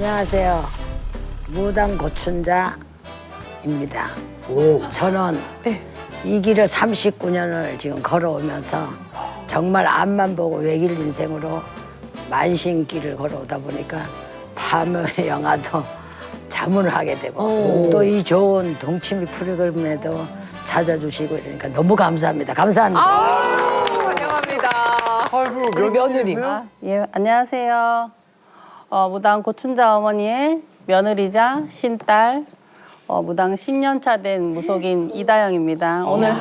안녕하세요. 무당 고춘자입니다. 저는 이 길을 39년을 지금 걸어오면서 정말 앞만 보고 외길 인생으로 만신길을 걸어오다 보니까 밤의 영화도 자문을 하게 되고 또 이 좋은 동치미 프로그램에도 찾아주시고 이러니까 너무 감사합니다. 감사합니다. 아, 환영합니다. 아이고 며느리. 예, 안녕하세요. 어, 무당 고춘자 어머니의 며느리자 신딸 어, 무당 10년차 된 무속인 이다영입니다. 오늘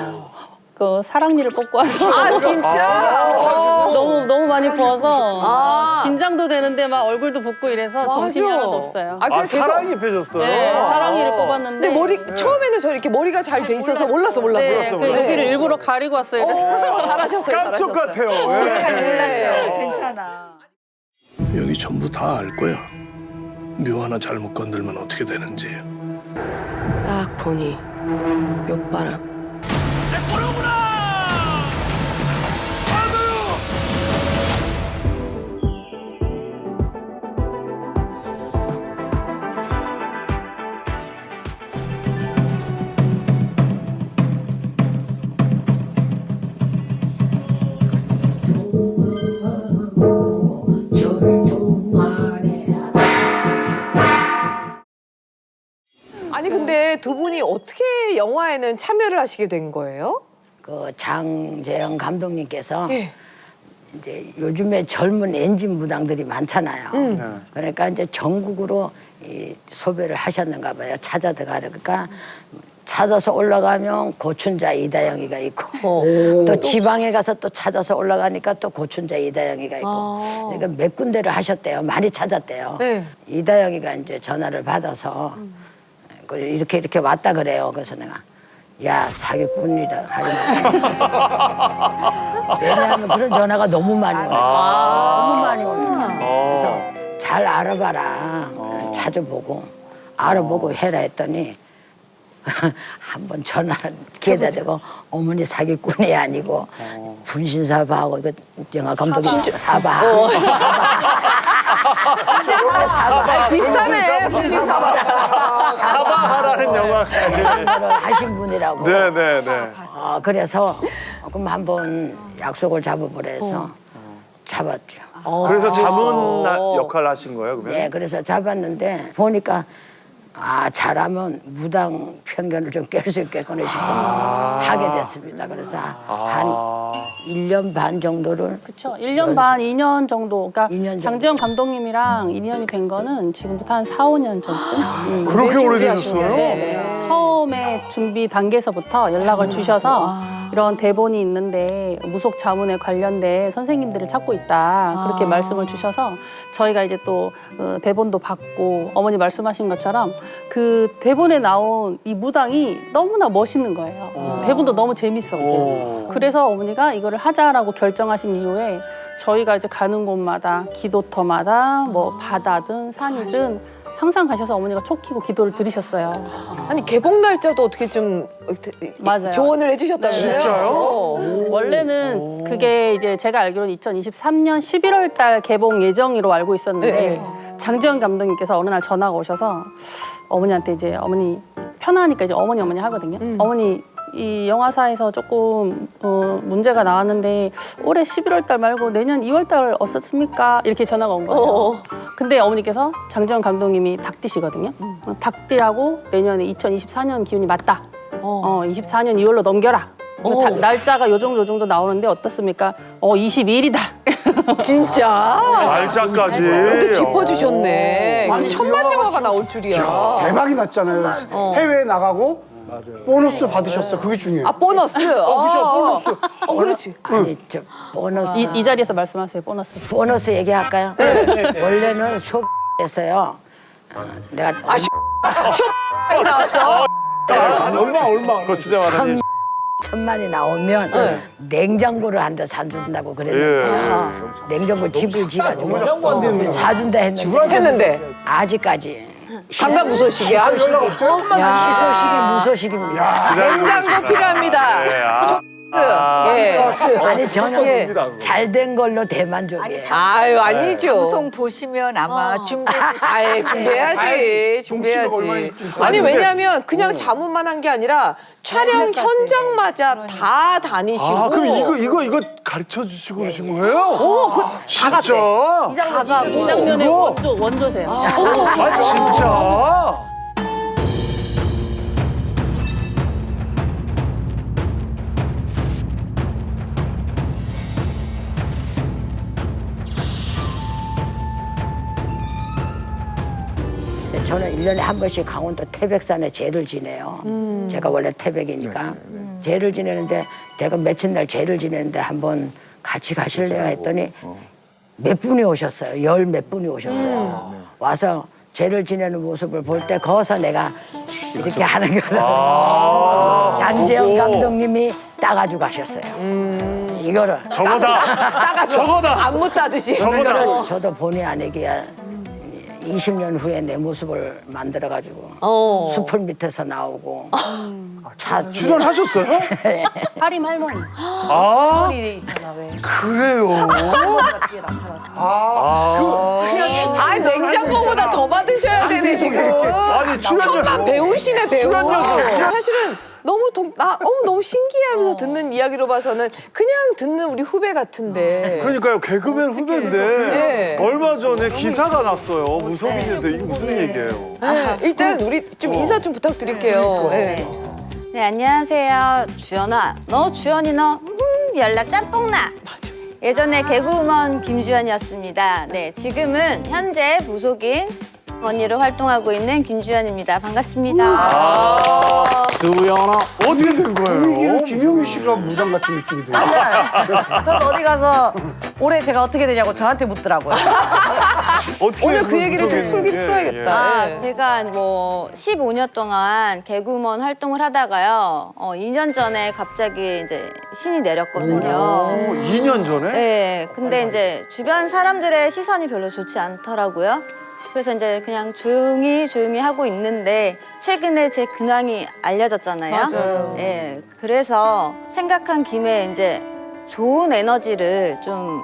그 사랑니를 뽑고 와서 아, 진짜? 어. 너무 너무 많이 부어서 아. 긴장도 되는데 막 얼굴도 붓고 이래서 정신이 맞아. 하나도 없어요. 아, 아 그래서 사랑이 펴졌어요. 네, 사랑니를 뽑았는데 근데 머리 처음에는 저 이렇게 머리가 잘 돼 있어서 몰랐어 몰랐어. 네, 그 몰랐어. 여기를 일부러 가리고 왔어요. 그래서 잘하셨어요. 깜짝 잘하셨어요. 같아요. 예. 몰랐어요. 괜찮아. 여기 전부 다 알 거야. 묘 하나 잘못 건들면 어떻게 되는지. 딱 보니 옆바람 영화에는 참여를 하시게 된 거예요? 그 장재영 감독님께서 예. 이제 요즘에 젊은 엔진 무당들이 많잖아요. 음. 그러니까 이제 전국으로 이 소배를 하셨는가 봐요. 찾아 들어가니까 찾아서 올라가면 고춘자 이다영이가 있고 어. 또 지방에 가서 또 찾아서 올라가니까 또 고춘자 이다영이가 있고 아. 그러니까 몇 군데를 하셨대요. 많이 찾았대요. 네. 이다영이가 이제 전화를 받아서 그 이렇게 이렇게 왔다 그래요. 그래서 내가 야 사기꾼이다. 하지 마. 왜냐하면 그런 전화가 너무 많이 오니까 너무 많이 오니까 그래서 잘 알아봐라. 찾아보고 알아보고 해라 했더니 한번 전화를 기회다 대고 어머니 사기꾼이 아니고 분신사바하고 이거 영화 감독이 사바 아, 비슷하네. 분신 사바. 사바하라는 영화. 사바를 하신 분이라고 네네네. 아, 그래서 그럼 한번 약속을 잡아보래서 잡았죠. 그래서 자문 나- 역할 하신 거예요, 그러면? 예, 그래서 잡았는데 보니까 아 잘하면 무당 편견을 좀 깰 수 있겠구나 싶어 하게 됐습니다. 그래서 한 아. 일 년 반 정도를 그렇죠. 1년 반, 2년 정도. 그러니까 2년 정도. 장재영 감독님이랑 인연이 된 거는 지금부터 한 4, 5년 전쯤. 음. 그렇게 네, 오래되셨어요? 준비하시네. 처음에 준비 단계에서부터 연락을 주셔서 이런 대본이 있는데 무속 자문에 관련된 선생님들을 찾고 있다 그렇게 말씀을 주셔서 저희가 이제 또 어, 대본도 받고 어머니 말씀하신 것처럼 그 대본에 나온 이 무당이 너무나 멋있는 거예요. 대본도 너무 재밌었고. 그래서 어머니가 이거를 하자라고 결정하신 이후에 저희가 이제 가는 곳마다 기도터마다 뭐 바다든 산이든 항상 가셔서 어머니가 촉 키고 기도를 드리셨어요. 아니 개봉 날짜도 어떻게 좀 맞아요. 조언을 해주셨다면서요? 진짜요? 어. 원래는 그게 이제 제가 알기로는 2023년 11월 달 개봉 예정으로 알고 있었는데 네. 장지현 감독님께서 어느 날 전화가 오셔서 어머니한테 이제 어머니 편하니까 이제 어머니 어머니 하거든요. 어머니 이 영화사에서 조금 어, 문제가 나왔는데 올해 11월 달 말고 내년 2월 달 어떻습니까? 이렇게 전화가 온 거예요. 어. 근데 어머니께서 장지현 감독님이 닭띠시거든요. 어, 닭띠하고 내년에 2024년 기운이 맞다. 어, 24년 2월로 넘겨라. 어. 다- 날짜가 요 정도 요 정도 나오는데 어떻습니까? 어, 22일이다. 진짜. 날짜까지. 또 짚어주셨네. 아니, 천만 그 영화가 나올 줄이야. 대박이 났잖아요. 해외에 나가고 보너스 받으셨어. 그게 중요해요. 아 보너스. 어, 그죠, 보너스. 어 그렇지. 아니 저 보너스 이, 이 자리에서 말씀하세요. 보너스. 보너스 얘기할까요? 원래는 쇼에서요. 어, 내가 아, 쇼- 많이 나왔어. 얼마, 얼마. 그거 진짜. 천 천만이 나오면 네. 냉장고를 한 대 사준다고 예. 그랬는데 냉장고 집을 지가지고 사준다 했는데 했는데 아직까지 강간 무소식이야. 연락 없어요? 시소식이 무소식입니다. 냉장고 필요합니다. 예, 아. 예. 아니 저는 예. 잘된 걸로 대만족이에요. 아유 아니죠. 방송 보시면 아마 준비해 주실 아예 준비해야지 준비해야지 아니 왜냐면 그냥 자문만 한 게 아니라 촬영 현장마저 다 다니시고 아 그럼 이거 이거 이거 가르쳐 주시고 그러신 거예요? 어, 그 진짜? 가가 이 장면의 원조 원조세요. 아 진짜? 저는 일년에 한 번씩 강원도 태백산에 제를 지내요. 제가 원래 태백이니까. 제를 지내는데 제가 며칠 날 제를 지내는데 한번 같이 가실래요 했더니 몇 분이 오셨어요. 열 몇 분이 오셨어요. 와서 제를 지내는 모습을 볼 때 거기서 내가 이렇게 하는 거를 장재영 보고. 감독님이 따가지고 가셨어요. 이거를. 저거다. 따가서 저거다. 안무 따듯이 이거를 저도 본의 아니게 20년 후에 내 모습을 만들어가지고 어. 수풀 밑에서 나오고. 차 출연하셨어요? 파림 할머니. 아? 그래요? 아, 아. 냉장고보다 더 받으셔야 되네 지금. 아니 출연료 천만 배우시네 배우. 출연료도 사실은 너무 동, 나 어머 너무 신기해하면서 듣는 이야기로 봐서는 그냥 듣는 우리 후배 같은데 그러니까요 개그맨 후배인데 네. 얼마 전에 기사가 났어요 무속인인데 이게 무슨 얘기예요? 네, 일단 우리 좀 인사 좀 부탁드릴게요 네. 네, 안녕하세요. 주연아. 너 주연이 너 음, 연락 짬뽕나. 예전에 개그우먼 김주연이었습니다. 네, 지금은 현재 무속인 언니로 활동하고 있는 김주연입니다. 반갑습니다. 아 두연아 어떻게 된 거예요? 김용희 씨가 무당 같은 느낌이 들어요. 저도 어디 가서 올해 제가 어떻게 되냐고 저한테 묻더라고요. 어떻게 오늘 그 얘기를 좀 풀긴 예, 풀어야겠다. 아, 네. 제가 뭐 15년 동안 개그우먼 활동을 하다가요. 어, 2년 전에 갑자기 이제 신이 내렸거든요. 오, 2년 전에? 네, 근데 이제 주변 사람들의 시선이 별로 좋지 않더라고요. 그래서 이제 그냥 조용히 조용히 하고 있는데 최근에 제 근황이 알려졌잖아요. 맞아요. 네, 그래서 생각한 김에 이제 좋은 에너지를 좀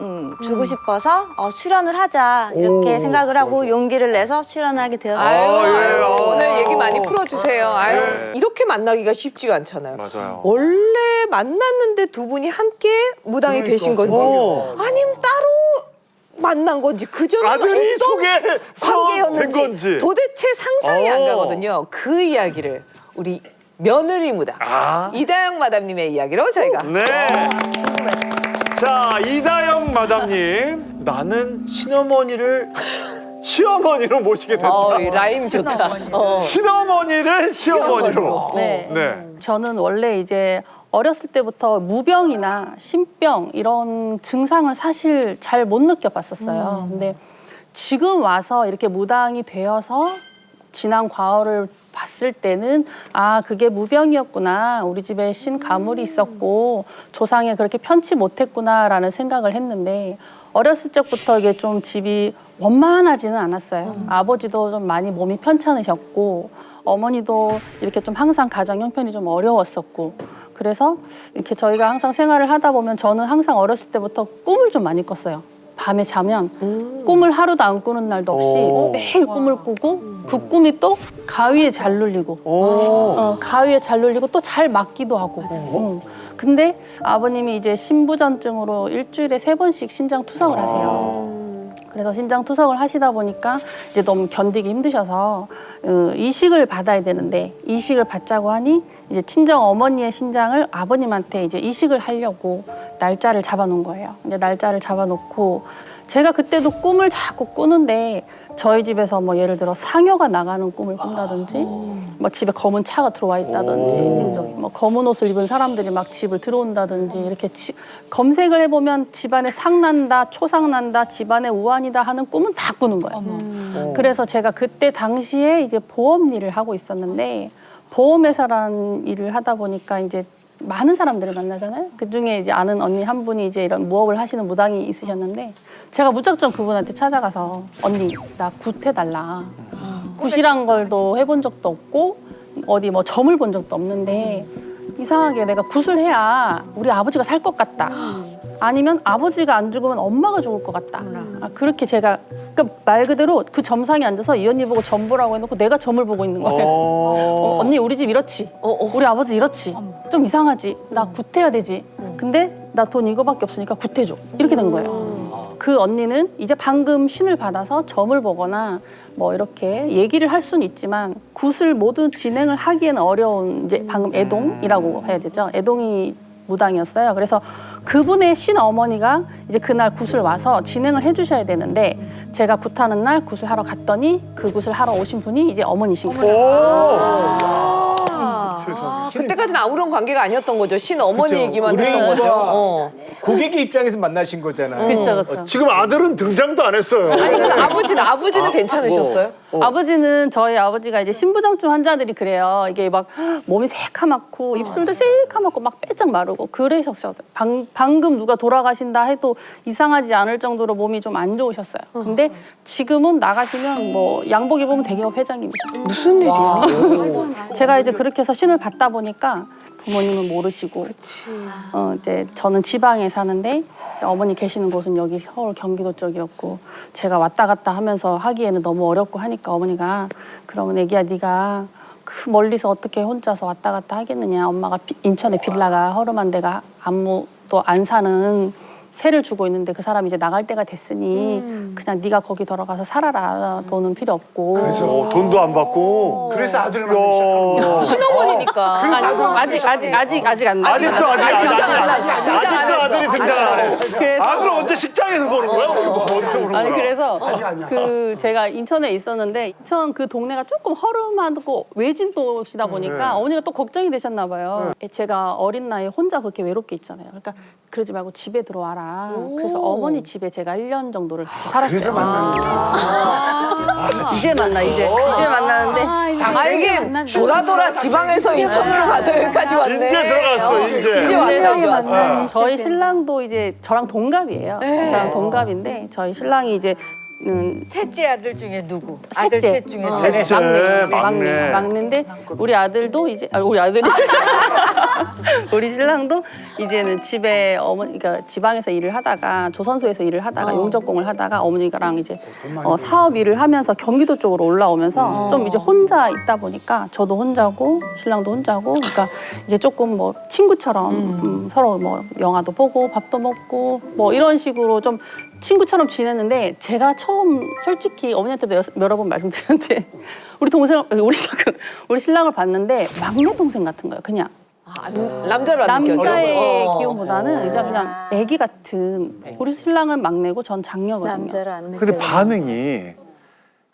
음, 주고 싶어서 어, 출연을 하자 이렇게 오, 생각을 하고 용기를 내서 출연하게 되었어요. 아유, 아, 예. 아유, 아. 오늘 얘기 많이 풀어주세요. 아유, 네. 이렇게 만나기가 쉽지가 않잖아요. 맞아요. 원래 만났는데 두 분이 함께 무당이 되신 건지 어. 아니면 따로 만난 건지 그 전에 아들이 어떤 소개서 된 관계였는지 건지. 도대체 상상이 안 어. 가거든요. 그 이야기를 우리 며느리 무당 아. 이다영 마담님의 이야기로 저희가 네. 자, 이다영 마담님. 나는 친어머니를 시어머니로 모시게 됐다. 어, 이 라임 좋다. 어. 친어머니를 시어머니로. 네. 네. 저는 원래 이제 어렸을 때부터 무병이나 신병 이런 증상을 사실 잘 못 느껴봤었어요. 근데 지금 와서 이렇게 무당이 되어서 지난 과거를 봤을 때는 아 그게 무병이었구나 우리 집에 신 가물이 있었고 조상에 그렇게 편치 못했구나라는 생각을 했는데 어렸을 적부터 이게 좀 집이 원만하지는 않았어요. 아버지도 좀 많이 몸이 편찮으셨고 어머니도 이렇게 좀 항상 가정 형편이 좀 어려웠었고 그래서 이렇게 저희가 항상 생활을 하다 보면 저는 항상 어렸을 때부터 꿈을 좀 많이 꿨어요. 밤에 자면 꿈을 하루도 안 꾸는 날도 없이 오. 매일 꿈을 꾸고 그 꿈이 또 가위에 잘 눌리고 어, 가위에 잘 눌리고 또 잘 맞기도 하고. 응. 근데 아버님이 이제 신부전증으로 일주일에 세 번씩 신장 투석을 하세요. 그래서 신장 투석을 하시다 보니까 이제 너무 견디기 힘드셔서 어, 이식을 받아야 되는데 이식을 받자고 하니 이제 친정 어머니의 신장을 아버님한테 이제 이식을 하려고 날짜를 잡아놓은 거예요. 이제 날짜를 잡아놓고 제가 그때도 꿈을 자꾸 꾸는데 저희 집에서 뭐 예를 들어 상여가 나가는 꿈을 꾼다든지 뭐 집에 검은 차가 들어와 있다든지 뭐 검은 옷을 입은 사람들이 막 집을 들어온다든지 이렇게 지- 검색을 해보면 집안에 상난다 초상난다 집안에 우환이다 하는 꿈은 다 꾸는 거예요. 그래서 제가 그때 당시에 이제 보험 일을 하고 있었는데 보험회사라는 일을 하다 보니까 이제 많은 사람들을 만나잖아요. 그 중에 이제 아는 언니 한 분이 이제 이런 무업을 하시는 무당이 있으셨는데 제가 무작정 그분한테 찾아가서 언니 나 굿 해달라. 굿이란 걸도 해본 적도 없고 어디 뭐 점을 본 적도 없는데 이 이상하게 내가 굿을 해야 우리 아버지가 살 것 같다. 아니면 아버지가 안 죽으면 엄마가 죽을 것 같다. 아, 그렇게 제가 그러니까 말 그대로 그 점상에 앉아서 이 언니 보고 점 보라고 해놓고 내가 점을 보고 있는 거예요. 어, 언니 우리 집 이렇지. 우리 아버지 이렇지. 좀 이상하지. 나 굿해야 되지. 근데 나 돈 이거밖에 없으니까 굿해줘. 이렇게 된 거예요. 그 언니는 이제 방금 신을 받아서 점을 보거나 뭐 이렇게 얘기를 할 수는 있지만 굿을 모두 진행을 하기에는 어려운 이제 방금 애동이라고 해야 되죠. 애동이 무당이었어요. 그래서 그분의 신어머니가 이제 그날 굿을 와서 진행을 해주셔야 되는데 제가 굿하는 날 굿을 하러 갔더니 그 굿을 하러 오신 분이 이제 어머니신 거예요. 아, 그때까지는 아무런 관계가 아니었던 거죠. 신 어머니 그쵸. 얘기만 우리 했던 거죠. 어. 고객의 입장에서 만나신 거잖아요. 그렇죠, 그렇죠. 지금 아들은 등장도 안 했어요. 아니 근데 아버지는 아버지는 괜찮으셨어요? 아버지는 저희 아버지가 이제 신부정증 환자들이 그래요. 이게 막 몸이 새카맣고 입술도 새카맣고 막 빼짝 마르고 그러셨어요. 방, 방금 누가 돌아가신다 해도 이상하지 않을 정도로 몸이 좀 안 좋으셨어요. 근데 지금은 나가시면 뭐 양복 입으면 대기업 회장입니다. 무슨 일이야? 제가 이제 그렇게 해서 신을 받다 보니 까 부모님은 모르시고 어, 이제 저는 지방에 사는데 어머니 계시는 곳은 여기 서울 경기도 쪽이었고 제가 왔다 갔다 하면서 하기에는 너무 어렵고 하니까 어머니가 그러면 애기야 네가 그 멀리서 어떻게 혼자서 왔다 갔다 하겠느냐? 엄마가 비- 인천에 빌라가 허름한 데가 아무도 안 사는 세를 주고 있는데 그 사람이 이제 나갈 때가 됐으니 그냥 네가 거기 들어가서 살아라 돈은 필요 없고 어, 돈도 안 받고. 그래서 아들을 만나기 시작하는 거야. 야. 신어머니니까. 아직 아직 아직 아직 안 나. 아직도 아직 아직 등장 안 아직 안 아직도 아들이. 등장 안 해. 그래서 아들 언제 식장에서 보는 거야? 뭐 어디서 보는 거야? 아니 그래서. 그 제가 인천에 있었는데 인천 그 동네가 조금 허름하고 외진 도시다 보니까 어머니가 또 걱정이 되셨나 봐요. 제가 어린 나이에 혼자 그렇게 외롭게 있잖아요. 그러니까 그러지 말고 집에 들어와라. 그래서 어머니 집에 제가 1년 정도를 같이 살았어요. 그래서 만났는구나. 이제 만나 이제 이제 만나는데 아 이게 돌아 돌아 지방에서 인천으로 가서 여기까지 왔네. 이제 들어갔어, 이제. 이제 왔어, 이제 왔어. 저희 신랑도 이제 저랑 동갑이에요. 저랑 동갑인데 저희 신랑이 이제 음, 셋째 아들 중에 누구? 아들 셋째. 셋 중에 어, 셋. 셋째, 막내, 막내. 막내, 막내인데 우리 아들도 이제 아, 우리 아들이 우리 신랑도 이제는 집에 어머니 그러니까 지방에서 일을 하다가 조선소에서 일을 하다가 용접공을 하다가 어머니랑 이제 어, 사업 일을 하면서 경기도 쪽으로 올라오면서 좀 이제 혼자 있다 보니까 저도 혼자고 신랑도 혼자고 그러니까 이게 조금 뭐 친구처럼 음, 서로 뭐 영화도 보고 밥도 먹고 뭐 이런 식으로 좀 친구처럼 지냈는데 제가 처음 솔직히 어머니한테도 여- 여러 번 말씀드렸는데 우리 동생 우리 그 우리 신랑을 봤는데 막내 동생 같은 거예요 그냥 아, 남자로 안 느껴져. 남자의 어. 기운보다는 그냥 그냥 아기 같은 우리 신랑은 막내고 전 장녀거든요. 남자로 안 느껴. 근데 반응이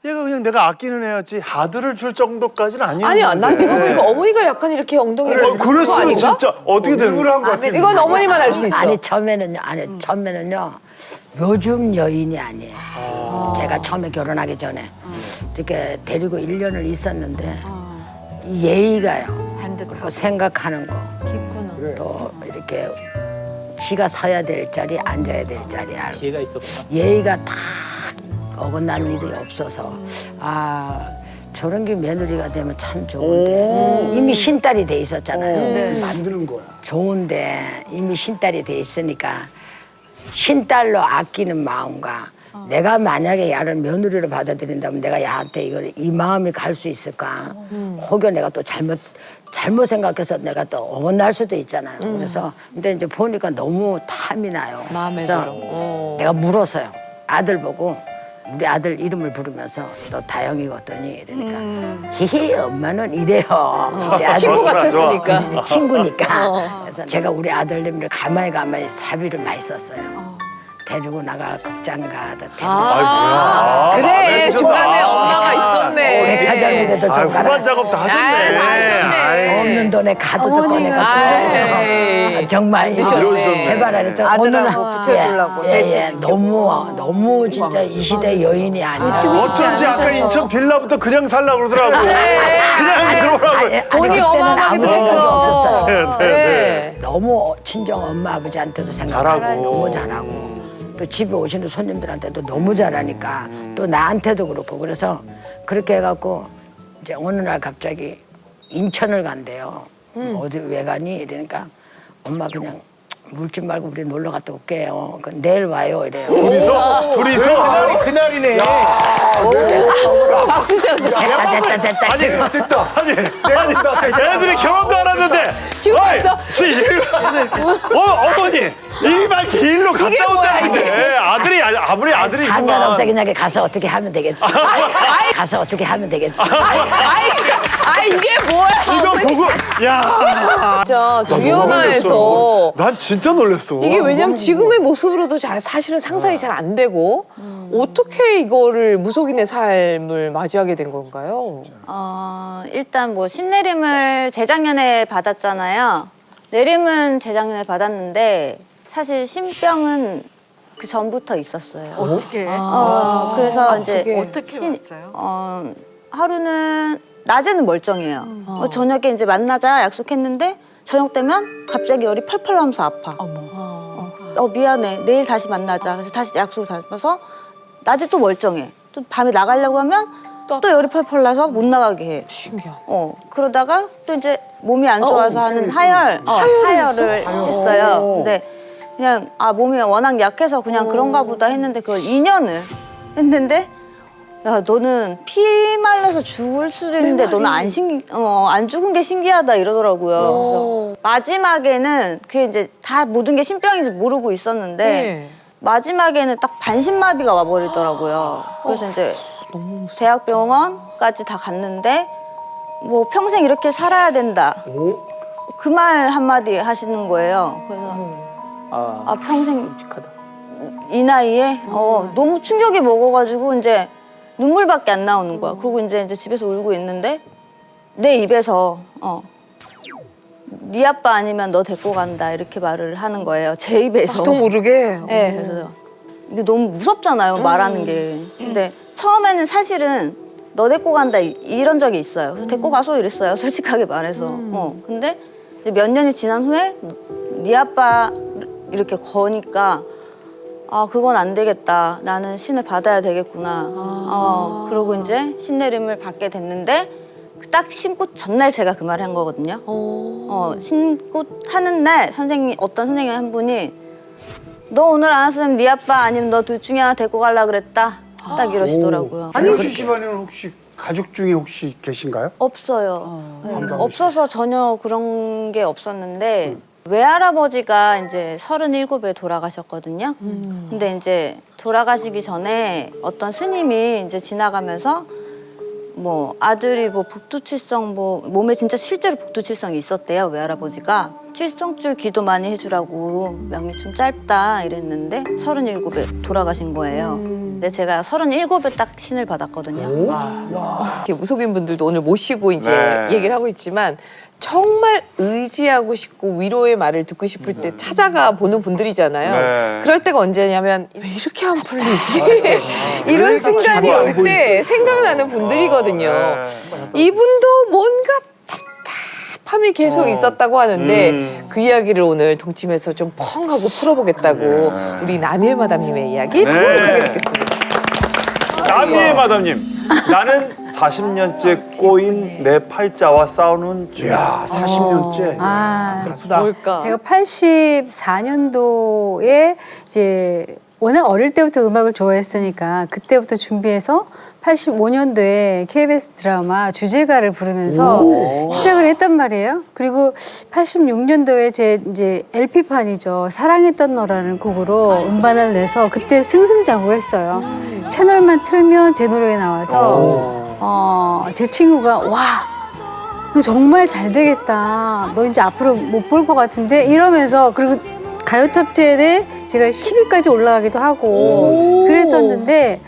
얘가 그냥 내가 아끼는 애였지 아들을 줄 정도까지는 아니었는데. 아니야, 난 이거 보니까 어머니가 약간 이렇게 엉덩이 그래, 를거 그랬으면 아닌가? 진짜. 어떻게 된 일부러 한거 같아. 이건 어머니만 알 수 있어. 아니 처음에는요 아니 처음에는요 요즘 여인이 아니에요. 제가 처음에 결혼하기 전에. 이렇게 데리고 일년을 있었는데 이 예의가요. 그리고 생각하는 거. 또 이렇게 지가 서야 될 자리 앉아야 될 자리 알고 기회가 있었구나. 예의가 다 어긋날 일이 없어서 아 저런 게 며느리가 되면 참 좋은데 이미 신딸이 돼 있었잖아요. 만드는 거야. 좋은데 이미 신딸이 돼 있으니까 신딸로 아끼는 마음과 내가 만약에 야를 며느리로 받아들인다면 내가 야한테 이걸 이 마음이 갈 수 있을까? 혹여 내가 또 잘못 잘못 생각해서 내가 또 어긋날 수도 있잖아요. 그래서 근데 이제 보니까 너무 탐이 나요. 마음에 그래서 들어. 어. 내가 물었어요. 아들 보고 우리 아들 이름을 부르면서 너 다영이거든요. 이러니까 히히 엄마는 이래요. 우리 아들이 친구 좋아, 같았으니까. 친구니까. 그래서 제가 우리 아들님을 가만히 가만히 사비를 많이 썼어요. 데리고 나가 극장 가도 데리고 아, 뭐야. 그래 아, 중간에 아, 엄마가 있었네. 백화점이라도 아, 좀 후반 가라. 작업 다 아, 하셨네. 다 하셨네. 아이. 없는 돈에 카드도 아이, 꺼내가지고 정말 드셨네. 해바라리도 아들하고 붙여주려고 예, 예, 예. 너무 너무 진짜 이 시대 여인이 아니라 어쩐지 아까 인천 빌라부터 그냥 살라 그러더라고. 네. 그냥 들어오라고. 돈이 그때는 어마어마하게 아무 생각이 들었어. 없었어요. 네, 네, 네. 너무 친정 엄마 아버지한테도 생각하고 잘하고. 너무 잘하고 또 집에 오시는 손님들한테도 너무 잘하니까 또 나한테도 그렇고 그래서 그렇게 해갖고 이제 어느 날 갑자기 인천을 간대요. 어디 왜 가니? 이러니까 엄마 그냥 물지 말고 우리 놀러 갔다 올게요. 그 내일 와요 이래요. 둘이서 둘이서 그날이네. 박수 쳐서. 됐다 됐다 됐다. 아니 됐다. 아니 아니 얘네들이 경험도 안 하는데. 지금 어이, 봤어? 지 일- 어 어머니 일박 이일로 이게 갔다 뭐야, 온다는데 아들이 아니, 아무리 아들이지만 상관없어 그냥 가서 어떻게 하면 되겠지. 가서 어떻게 하면 되겠지. 아이 게 뭐야? 이거 보고 야. 진짜 나 주연아에서. 난 진짜 놀랬어. 이게 왜냐면 지금의 모습으로도 잘 사실은 상상이 잘 안 되고 어떻게 이거를 무속인의 삶을 맞이하게 된 건가요? 어, 일단 뭐 신내림을 재작년에 받았잖아요. 내림은 재작년에 받았는데 사실 신병은 그 전부터 있었어요. 어떻게? 어, 그래서 이제 그게 어떻게 신- 왔어요? 어, 하루는 낮에는 멀쩡해요. 어, 저녁에 이제 만나자 약속했는데 저녁 되면 갑자기 열이 펄펄 나면서 아파. 어, 어, 미안해. 내일 다시 만나자. 그래서 다시 약속 잡아서 낮에 또 멀쩡해. 또 밤에 나가려고 하면 또, 열이 펄펄 나서 못 나가게 해. 신기하다. 어 그러다가 또 이제 몸이 안 좋아서 하는 하열 어, 하열을 했어요. 근데 그냥 아 몸이 워낙 약해서 그냥 그런가 보다 했는데 그걸 2년을 했는데 야 너는 피 말라서 죽을 수도 있는데 너는 안 신, 어, 안 죽은 게 신기하다 이러더라고요. 그래서 마지막에는 그게 이제 다 모든 게 신병인지 모르고 있었는데 네. 마지막에는 딱 반신마비가 와버리더라고요. 그래서 이제 대학병원까지 다 갔는데 뭐 평생 이렇게 살아야 된다. 그말 한마디 하시는 거예요. 그래서 아, 아 평생 끔찍하다. 이 나이에 어, 너무 충격이 먹어가지고 이제 눈물밖에 안 나오는 거야. 그리고 이제 이제 집에서 울고 있는데 내 입에서 어. 네 아빠 아니면 너 데리고 간다 이렇게 말을 하는 거예요. 제 입에서. 나도 모르게. 네, 그래서 이게 너무 무섭잖아요 말하는 게. 근데 처음에는 사실은 너 데리고 간다 이- 이런 적이 있어요. 그래서 데리고 가서 이랬어요. 솔직하게 말해서. 어, 근데 이제 몇 년이 지난 후에 네 아빠 이렇게 거니까 아 그건 안 되겠다. 나는 신을 받아야 되겠구나. 어, 그러고 이제 신내림을 받게 됐는데 딱 신고 전날 제가 그 말을 한 거거든요. 어, 신고 하는 날 선생님 어떤 선생님 한 분이 너 오늘 안 왔으면 네 아빠 아니면 너 둘 중에 하나 데리고 가려 그랬다. 딱 이러시더라고요. 한효 씨 집안에는 혹시 가족 중에 혹시 계신가요? 없어요. 네, 안 없어서 전혀 그런 게 없었는데 외할아버지가 이제 서른일곱에 돌아가셨거든요. 근데 이제 돌아가시기 전에 어떤 스님이 이제 지나가면서 뭐 아들이 뭐 북두칠성 뭐 몸에 진짜 실제로 북두칠성이 있었대요 외할아버지가 칠성줄 기도 많이 해주라고 명이 좀 짧다 이랬는데 서른일곱에 돌아가신 거예요. 근데 제가 서른일곱에 딱 신을 받았거든요. 이렇게 무속인 분들도 오늘 모시고 이제 네. 얘기를 하고 있지만 정말 의지하고 싶고 위로의 말을 듣고 싶을 때 찾아가 보는 분들이잖아요. 네. 그럴 때가 언제냐면 왜 이렇게 안 풀리지? 이런 순간이 올 때 생각나는 분들이거든요. 네. 이분도 뭔가 답답함이 계속 있었다고 하는데 음. 그 이야기를 오늘 동침해서 좀 펑 하고 풀어보겠다고 우리 남일 마담님의 이야기 네. 풍부하게 듣겠습니다. 남이의 마담님. 나는 40년째 꼬인 내 팔자와 싸우는 죄. 이야, 40년째. 아, 뭘까? 제가 84년도에 이제 워낙 어릴 때부터 음악을 좋아했으니까 그때부터 준비해서 85년도에 KBS 드라마 주제가를 부르면서 시작을 했단 말이에요. 그리고 86년도에 제 이제 LP판이죠. 사랑했던 너라는 곡으로 음반을 내서 그때 승승장구했어요. 채널만 틀면 제 노래가 나와서 어, 제 친구가 와 너 정말 잘 되겠다. 너 이제 앞으로 못 볼 것 같은데 이러면서 그리고 가요 탑10에 제가 10위까지 올라가기도 하고 그랬었는데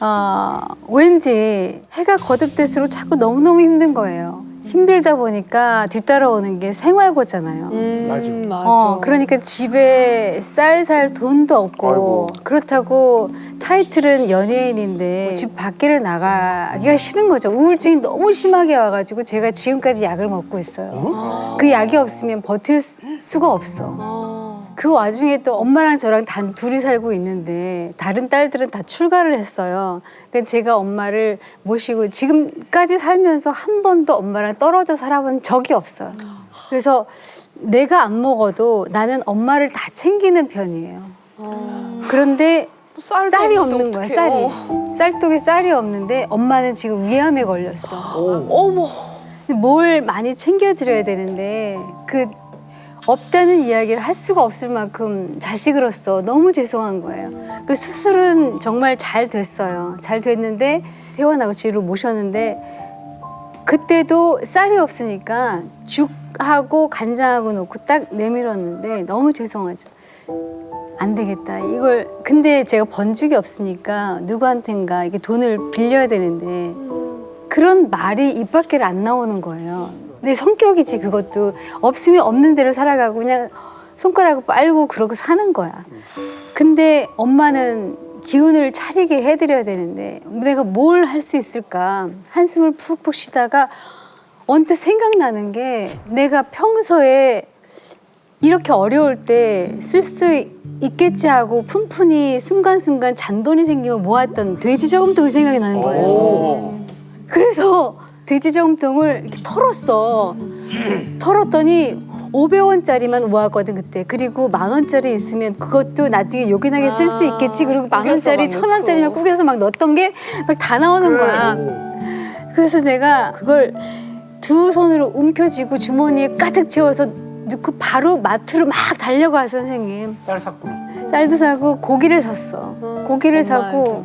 어, 왠지 해가 거듭될수록 자꾸 너무너무 힘든 거예요. 힘들다 보니까 뒤따라오는 게 생활고잖아요. 맞아. 어, 그러니까 집에 쌀살 돈도 없고 아이고. 그렇다고 타이틀은 연예인인데 집 밖에를 나가기가 싫은 거죠. 우울증이 너무 심하게 와가지고 제가 지금까지 약을 먹고 있어요. 그 약이 없으면 버틸 수- 수가 없어. 그 와중에 또 엄마랑 저랑 단 둘이 살고 있는데 다른 딸들은 다 출가를 했어요. 그러니까 제가 엄마를 모시고 지금까지 살면서 한 번도 엄마랑 떨어져 살아본 적이 없어요. 그래서 내가 안 먹어도 나는 엄마를 다 챙기는 편이에요. 그런데 쌀이 없는 거야. 쌀이. 어. 쌀독에 쌀이 없는데 엄마는 지금 위암에 걸렸어. 어머. 뭘 많이 챙겨드려야 되는데 그 없다는 이야기를 할 수가 없을 만큼 자식으로서 너무 죄송한 거예요. 그 수술은 정말 잘 됐어요. 잘 됐는데 퇴원하고 집으로 모셨는데 그때도 쌀이 없으니까 죽하고 간장하고 넣고 딱 내밀었는데 너무 죄송하죠. 안 되겠다. 이걸 근데 제가 번죽이 없으니까 누구한텐가 이게 돈을 빌려야 되는데 그런 말이 입 밖에 안 나오는 거예요. 내 성격이지 그것도. 없으면 없는 대로 살아가고 그냥 손가락을 빨고 그러고 사는 거야. 근데 엄마는 기운을 차리게 해드려야 되는데 내가 뭘 할 수 있을까? 한숨을 푹푹 쉬다가 언뜻 생각나는 게 내가 평소에 이렇게 어려울 때 쓸 수 있겠지 하고 푼푼히 순간순간 잔돈이 생기면 모았던 돼지 저금통이 생각이 나는 거예요. 그래서 돼지 저금통을 이렇게 털었어. 털었더니 500원짜리만 모았거든 그때. 그리고 만 원짜리 있으면 그것도 나중에 요긴하게 쓸 수 있겠지. 그리고 만 원짜리 막천 원짜리만. 구겨서 막 넣었던 게 막 다 나오는 거야. 그래서 내가 그걸 두 손으로 움켜쥐고 주머니에 가득 채워서 넣고 바로 마트로 막 달려가서 선생님 쌀 샀구나. 쌀도 사고 고기를 샀어. 고기를 사고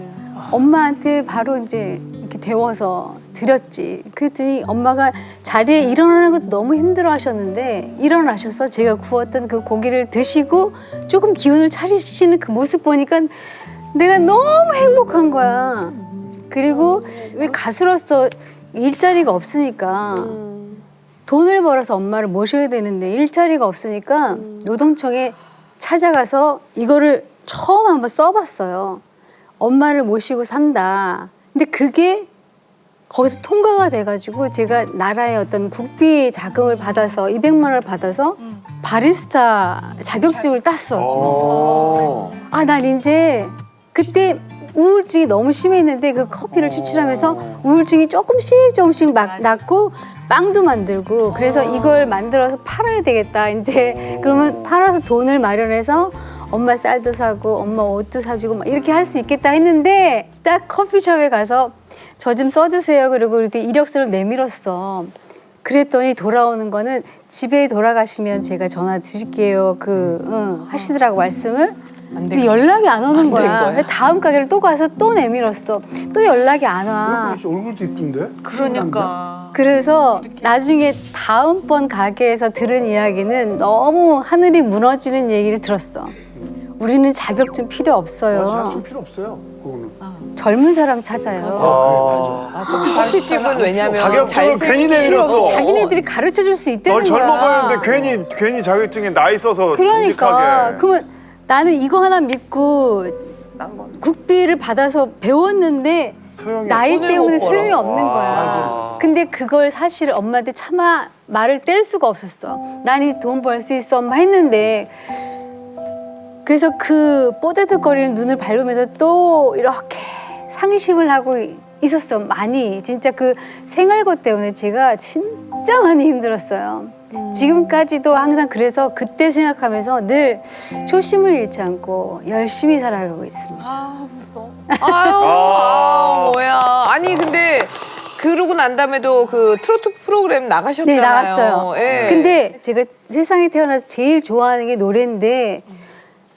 엄마한테 바로 이제 이렇게 데워서 드렸지. 그랬더니 엄마가 자리에 일어나는 것도 너무 힘들어 하셨는데 일어나셔서 제가 구웠던 그 고기를 드시고 조금 기운을 차리시는 그 모습 보니까 내가 너무 행복한 거야. 그리고 왜 가수로서 일자리가 없으니까 돈을 벌어서 엄마를 모셔야 되는데 일자리가 없으니까 노동청에 찾아가서 이거를 처음 한번 써봤어요. 엄마를 모시고 산다. 근데 그게 거기서 통과가 돼가지고 제가 나라의 어떤 국비 자금을 받아서 200만 원을 받아서 바리스타 자격증을 땄어. 아, 난 이제 그때 우울증이 너무 심했는데 그 커피를 추출하면서 우울증이 조금씩 조금씩 막 낫고 빵도 만들고 그래서 이걸 만들어서 팔아야 되겠다. 이제 그러면 팔아서 돈을 마련해서 엄마 쌀도 사고 엄마 옷도 사주고 막 이렇게 할 수 있겠다 했는데 딱 커피숍에 가서 저 좀 써주세요. 그리고 이렇게 이력서를 내밀었어. 그랬더니 돌아오는 거는 집에 돌아가시면 제가 전화 드릴게요. 그 응, 하시더라고 말씀을. 근데 연락이 안 오는 된 거야. 거야. 다음 가게를 또 가서 또 내밀었어. 또 연락이 안 와. 왜 얼굴도 이쁜데? 그러니까. 그래서 나중에 다음번 가게에서 들은 이야기는 너무 하늘이 무너지는 얘기를 들었어. 우리는 자격증 필요 없어요. 자격증 필요 없어요. 그거는. 젊은 사람 찾아요. 아, 커피집은 왜냐면 자격증을 괜히 내밀었어. 자기네들이 가르쳐 줄 수 있다는 널 젊어 거야. 보였는데 괜히 괜히 자격증에 나이 써서 그러니까 정직하게. 그러면 나는 이거 하나 믿고 국비를 받아서 배웠는데 소용이 나이 때문에 못 벌어. 소용이 없는 거야. 근데 그걸 사실 엄마한테 차마 말을 뗄 수가 없었어. 난 이 돈 벌 수 있어 엄마 했는데 그래서 그 뽀드득거리는 눈을 밟으면서 또 이렇게 상심을 하고 있었어. 많이 진짜 그 생활고 때문에 제가 진짜 많이 힘들었어요. 지금까지도 항상 그래서 그때 생각하면서 늘 초심을 잃지 않고 열심히 살아가고 있습니다. 아유, 아, 뭐야. 아니 근데 그러고 난 다음에도 그 트로트 프로그램 나가셨잖아요. 네, 나갔어요. 예. 근데 제가 세상에 태어나서 제일 좋아하는 게 노래인데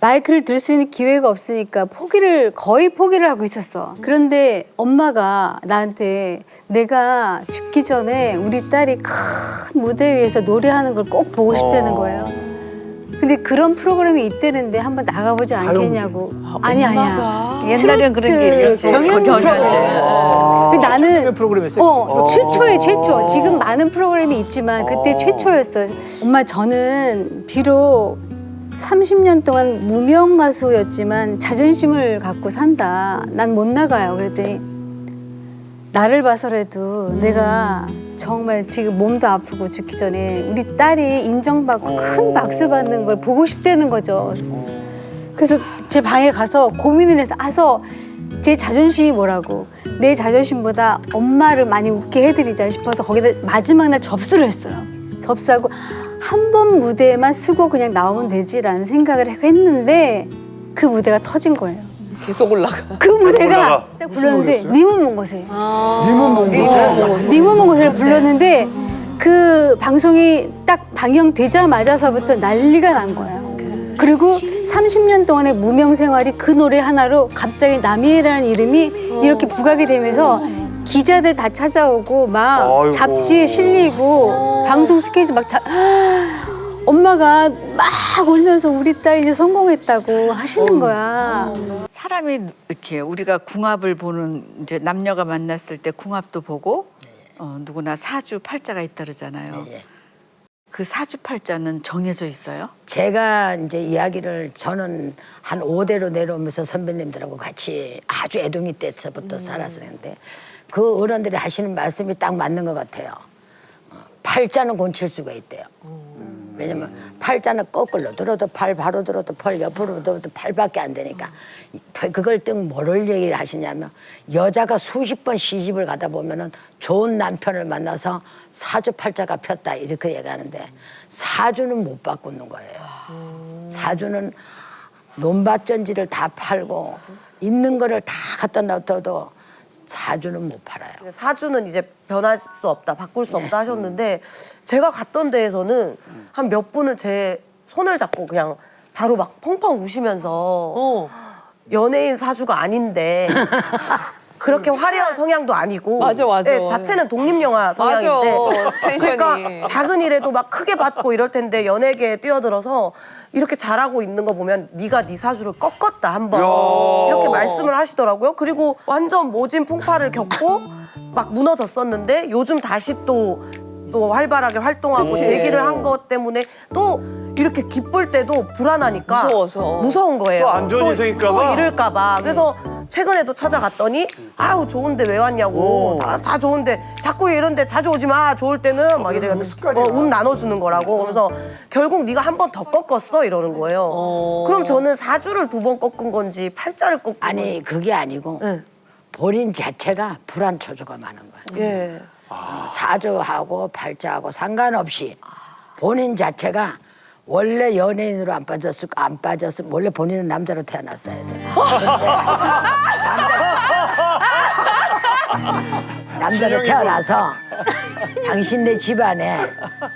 마이크를 들 수 있는 기회가 없으니까 포기를 거의 포기를 하고 있었어. 그런데 엄마가 나한테 내가 죽기 전에 우리 딸이 큰 무대 위에서 노래하는 걸 꼭 보고 싶다는 거예요. 근데 그런 프로그램이 있다는데 한번 나가보지 않겠냐고. 아니 아니야. 옛날엔 그런 게 있었지. 경연 프로그램. 때. 근데 나는 프로그램 했어요. 어, 최초의 최초. 지금 많은 프로그램이 있지만 그때 최초였어요. 엄마 저는 비록 30년 동안 무명 가수였지만 자존심을 갖고 산다. 난 못 나가요. 그랬더니 나를 봐서라도 내가 정말 지금 몸도 아프고 죽기 전에 우리 딸이 인정받고 큰 박수 받는 걸 보고 싶다는 거죠. 그래서 제 방에 가서 고민을 해서 아서 제 자존심이 뭐라고 내 자존심보다 엄마를 많이 웃게 해드리자 싶어서 거기다 마지막 날 접수를 했어요. 접수하고 한 번 무대에만 쓰고 그냥 나오면 되지라는 생각을 했는데 그 무대가 터진 거예요. 계속 올라가. 그 무대가 올라가. 딱 불렀는데 님은 먼 곳에 님은 뭔 거지? 님은 먼 곳을 불렀는데 그 방송이 딱 방영되자마자서부터 난리가 난 거예요. 그리고 30년 동안의 무명 생활이 그 노래 하나로 갑자기 남이애라는 이름이 이렇게 부각이 되면서 기자들 다 찾아오고 막 아이고. 잡지에 실리고 방송 스케줄 막 자, 엄마가 막 울면서 우리 딸 이제 성공했다고 하시는 거야. 사람이 이렇게 우리가 궁합을 보는 이제 남녀가 만났을 때 궁합도 보고 어, 누구나 사주 팔자가 있다 그러잖아요. 예. 그 사주 팔자는 정해져 있어요? 제가 이제 이야기를 저는 한 5대로 내려오면서 선배님들하고 같이 아주 애동이 때서부터 살았었는데 그 어른들이 하시는 말씀이 딱 맞는 것 같아요. 어, 팔자는 곤칠 수가 있대요. 왜냐면 팔자는 거꾸로 들어도 팔, 바로 들어도 팔, 옆으로 들어도 팔밖에 안 되니까 그걸 또 뭐를 얘기를 하시냐면 여자가 수십 번 시집을 가다 보면은 좋은 남편을 만나서 사주 팔자가 폈다 이렇게 얘기하는데 사주는 못 바꾸는 거예요. 사주는 논밭 전지를 다 팔고 있는 거를 다 갖다 놔둬도 사주는 못 팔아요. 사주는 이제 변할 수 없다, 바꿀 수 없다 하셨는데 제가 갔던 데에서는 한 몇 분을 제 손을 잡고 그냥 바로 막 펑펑 우시면서 어. 연예인 사주가 아닌데 그렇게 화려한 성향도 아니고 맞아, 맞아. 네, 자체는 독립 영화 성향인데 맞아, 텐션이. 그러니까 작은 일에도 막 크게 받고 이럴 텐데 연예계에 뛰어들어서 이렇게 잘하고 있는 거 보면 네가 네 사주를 꺾었다 한번 이렇게 말씀을 하시더라고요. 그리고 완전 모진 풍파를 겪고 막 무너졌었는데 요즘 다시 또 또 활발하게 활동하고 그치. 얘기를 한 것 때문에 또 이렇게 기쁠 때도 불안하니까 무서워서. 무서운 거예요. 또안 좋은 인생일까 봐? 또 이럴까 봐. 그래서 최근에도 찾아갔더니 아우 좋은데 왜 왔냐고. 다, 다 좋은데 자꾸 이런데 자주 오지 마. 좋을 때는 막 이래가지고 습관이야. 어, 운 나눠주는 거라고. 그래서 결국 네가 한 번 더 꺾었어 이러는 거예요. 그럼 저는 사주를 두 번 꺾은 건지 팔자를 꺾은 아니 그게 아니고 건지. 본인 자체가 불안 초조가 많은 거예요. 예. 어, 사주하고 팔자하고 상관없이 본인 자체가 원래 연예인으로 안 빠졌을 안 빠졌으면 원래 본인은 남자로 태어났어야 돼. 남자, 남자로 태어나서 당신네 집안에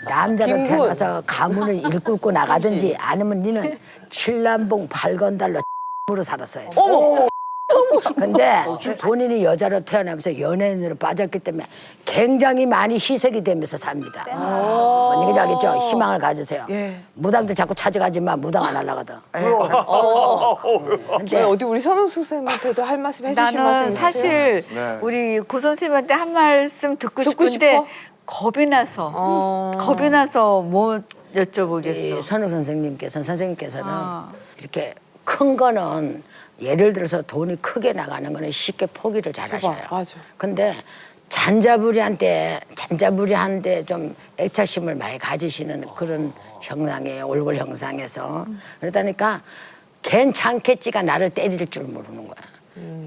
남자로 김군. 태어나서 가문을 일구고 나가든지 아니면 니는 칠남봉 팔건달로 으로 살았어야 돼. 근데 본인이 여자로 태어나면서 연예인으로 빠졌기 때문에 굉장히 많이 희석이 되면서 삽니다. 뭔 얘기인지 알겠죠? 희망을 가지세요. 예. 무당들 자꾸 찾아가지만 무당 안 하려거든. 왜 근데 어디 우리 선우수 쌤한테도 할 말씀 해주실 말씀 나는 있으세요? 사실 네. 우리 고 선생님한테 한 말씀 듣고, 듣고 싶은데 싶어? 겁이 나서 어. 겁이 나서 못이 여쭤보겠어. 선우 선생님께서는 선생님께서는 아. 이렇게 큰 거는 예를 들어서 돈이 크게 나가는 거는 쉽게 포기를 잘 하셔요. 맞아. 근데 잔자부리한테 잔자부리한테 좀 애착심을 많이 가지시는 그런 형상이에요. 얼굴 형상에서. 그러다니까 괜찮겠지가 나를 때릴 줄 모르는 거야.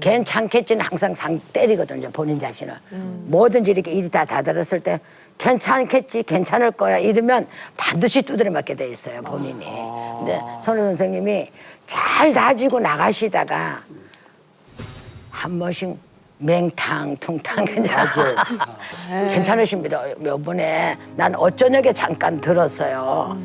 괜찮겠지는 항상 상 때리거든요. 본인 자신을. 뭐든지 이렇게 일이 다 다다랐을 때 괜찮겠지, 괜찮을 거야 이러면 반드시 두드려 맞게 돼 있어요. 본인이. 근데 선우 선생님이 잘 다지고 나가시다가 한 번씩 맹탕 퉁탕 그냥 괜찮으십니다. 요번에 난 어쩌냐게 잠깐 들었어요.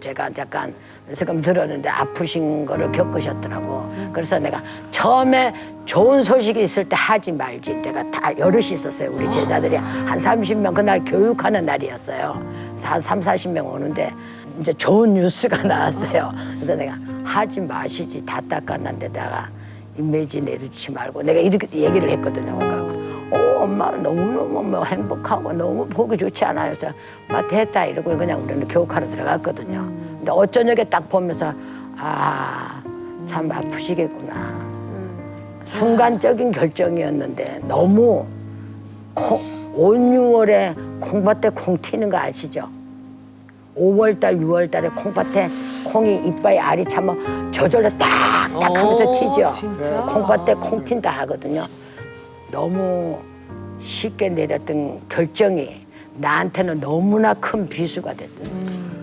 제가 잠깐 지금 들었는데 아프신 거를 겪으셨더라고. 그래서 내가 처음에 좋은 소식이 있을 때 하지 말지. 내가 다 여럿이 있었어요. 우리 제자들이 한 30명 그날 교육하는 날이었어요. 그래서 한 3, 40명 오는데 이제 좋은 뉴스가 나왔어요. 그래서 내가 하지 마시지. 다 닦아놨는데다가 인매지 내리지 말고 내가 이렇게 얘기를 했거든요. 그러니까 어, 엄마 너무너무 뭐 행복하고 너무 보기 좋지 않아요. 그래서 엄마 됐다 이러고 그냥 우리는 교육하러 들어갔거든요. 근데 어쩌냐게 딱 보면서 아, 참 아프시겠구나. 순간적인 결정이었는데 너무 콩, 5, 6월에 콩밭에 콩 튀는 거 아시죠? 5월달, 6월달에 콩밭에 콩이 이빨에 알이 차면 저절로 딱딱 하면서 오, 튀죠. 진짜? 콩밭에 콩 튄다 하거든요. 너무 쉽게 내렸던 결정이 나한테는 너무나 큰 비수가 됐던 거죠.